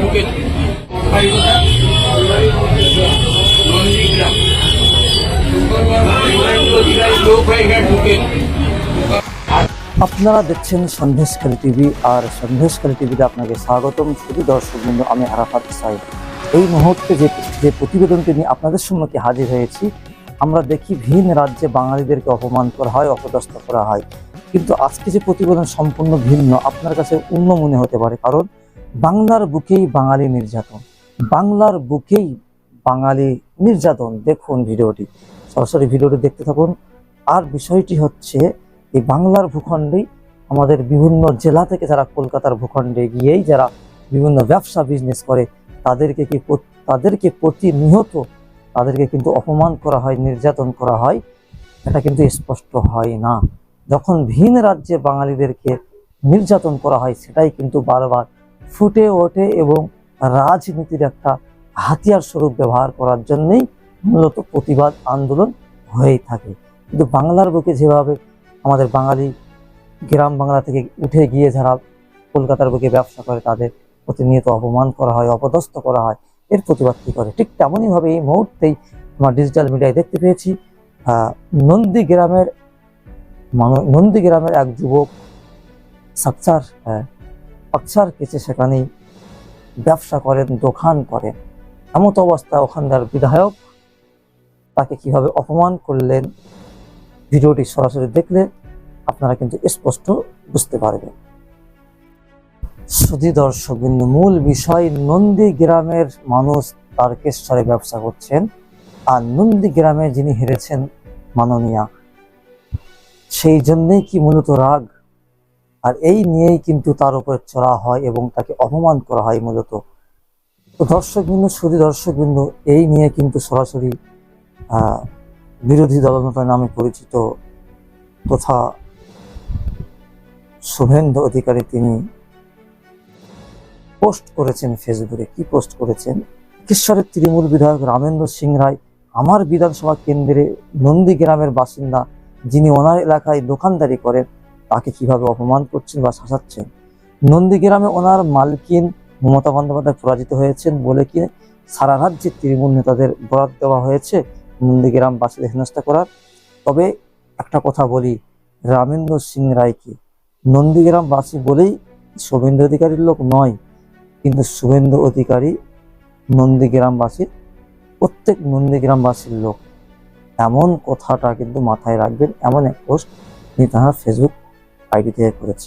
ঢুকে আপনারা দেখছেন সন্দেশখালী টিভি আর সন্দেশখালী টিভিতে আপনাকে স্বাগতম। শুধু দর্শক বন্ধু আমি আরাফাত সাহেব এই মুহূর্তে যে যে প্রতিবেদনটি নিয়ে আপনাদের সম্মুখে হাজির হয়েছি, আমরা দেখি ভিন রাজ্যে বাঙালিদেরকে অপমান করা হয়, অপদস্থ করা হয়। কিন্তু আজকে যে প্রতিবেদন সম্পূর্ণ ভিন্ন, আপনার কাছে অন্য মনে হতে পারে, কারণ বাংলার বুকেই বাঙালি নির্যাতন, বাংলার বুকেই বাঙালি নির্যাতন। দেখুন ভিডিওটি। সরাসরি ভিডিওটি দেখতে থাকুন। আর বিষয়টি হচ্ছে, এই বাংলার ভূখণ্ডেই আমাদের বিভিন্ন জেলা থেকে যারা কলকাতার ভূখণ্ডে গিয়েই যারা বিভিন্ন ব্যবসা বিজনেস করে, তাদেরকে কি তাদেরকে প্রতিনিয়ত তাদেরকে কিন্তু অপমান করা হয়, নির্যাতন করা হয়? এটা কিন্তু স্পষ্ট হয় না। যখন ভিন রাজ্যে বাঙালিদেরকে নির্যাতন করা হয়, সেটাই কিন্তু বারবার ফুটে ওঠে এবং রাজনীতির একটা হাতিয়ার স্বরূপ ব্যবহার করার জন্যেই মূলত প্রতিবাদ আন্দোলন হয়েই থাকে। কিন্তু বাংলার বুকে যেভাবে আমাদের বাঙালি গ্রাম বাংলা থেকে উঠে গিয়ে যারা কলকাতার বুকে ব্যবসা করে তাদের প্রতিনিয়ত অপমান করা হয় অপদস্থ করা হয় এর প্রতিবাদ কি করে? ঠিক তেমনইভাবে এই মুহূর্তেই আমরা ডিজিটাল মিডিয়ায় দেখতে পেয়েছি আহ, নন্দীগ্রামের মানু- নন্দীগ্রামের এক যুবক সাকচার আকসার কেছে সেখানে ব্যবসা করেন, দোকান করেন। এমত অবস্থা ওখানকার বিধায়ক। তাকে কীভাবে অপমান করলেন, ভিডিওটি সরাসরি দেখলে আপনারা কিন্তু স্পষ্ট বুঝতে পারবেন। সুধী দর্শক মূল বিষয়, নন্দী গ্রামের মানুষ তারকেশ্বরে ব্যবসা করছেন আর নন্দী গ্রামে যিনি হেরেছেন মাননীয়া, সেই জন্যই কি মূলত রাগ? আর এই নিয়েই কিন্তু তার উপর চড়া হয় এবং তাকে অপমান করা হয় মূলত। তো দর্শক বিন্দু সুধী দর্শক বিন্দু এই নিয়ে কিন্তু সরাসরি বিরোধী দলনেতা নামে পরিচিত তথা শুভেন্দু অধিকারী তিনি পোস্ট করেছেন ফেসবুকে। কি পোস্ট করেছেন? কিশোরের তৃণমূল বিধায়ক রামেন্দ্র সিং রায়, আমার বিধানসভা কেন্দ্রে নন্দীগ্রামের বাসিন্দা যিনি ওনার এলাকায় দোকানদারি করেন তাকে কীভাবে অপমান করছেন বা শাসাচ্ছেন? নন্দীগ্রামে ওনার মালকিন মমতা বন্দ্যোপাধ্যায় পরাজিত হয়েছেন বলে কি সারা রাজ্যের তৃণমূল নেতাদের বরাদ দেওয়া হয়েছে নন্দীগ্রামবাসীদের হেনস্থা করার? তবে একটা কথা বলি, রামেন্দ্র সিং রায়কে নন্দীগ্রামবাসী বলেই শুভেন্দু অধিকারীর লোক নয়, কিন্তু শুভেন্দু অধিকারী নন্দীগ্রামবাসীর, প্রত্যেক নন্দীগ্রামবাসীর লোক। এমন কথাটা কিন্তু মাথায় রাখবেন, এমন এক পোস্ট তিনি তাহার ফেসবুক আইডি থেকে করেছে।